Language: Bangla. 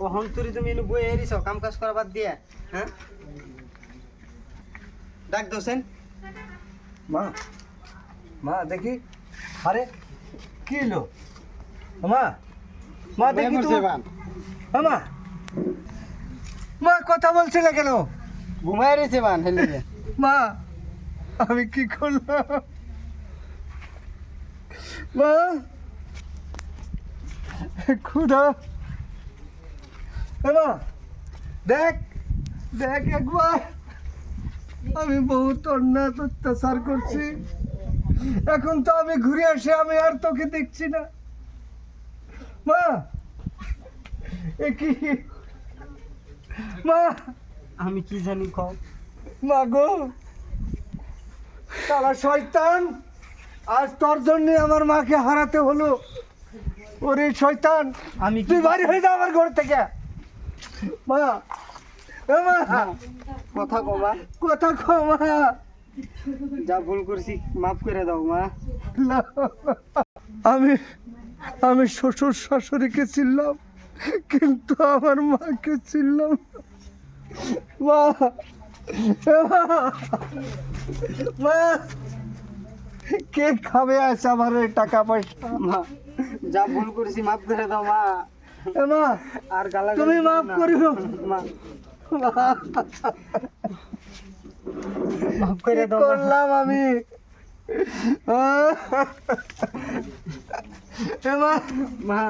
ও হন্তরি তুমি এনে বই এরিছ কাম কাজ করা বাদ দিয়ে হ্যাঁ? ডাক দোসেন মা মা দেখি। আরে কি এলো মা মা দেখি তো। মা মা কথা বলছে না কেন? ঘুমাই রয়েছে বান হেলে মা আমি কি করলাম? মা খুদা। এ মা দেখ দেখ একবার। আমি বহুত অন্যায় অত্যাচার করছি। এখন তো আমি ঘুরে আসে আমি আর তোকে দেখছি না। মা কি? মা। আমি কি জানি কও? মাগো তারা শয়তান। আজ তোর জন্য আমার মাকে হারাতে হলো। ওরে শয়তান আমি তুই বাড়ি হয়ে যা আমার ঘর থেকে। মা মা কথা কও মা কথা কো মা যা ভুল করছি মাফ করে দাও মা। আমি আমি শ্বশুর শাশুড়িকে চিনলাম কিন্তু আমার মাকে চিনলাম। মা! মা! কে খাবে আছে আমার টাকা পয়সা? মা যা ভুল করেছি মাফ করে দাও মা। মা আর গালা তুমি মাফ করিও। মাফ করে দাও করলাম আমি? মা। মা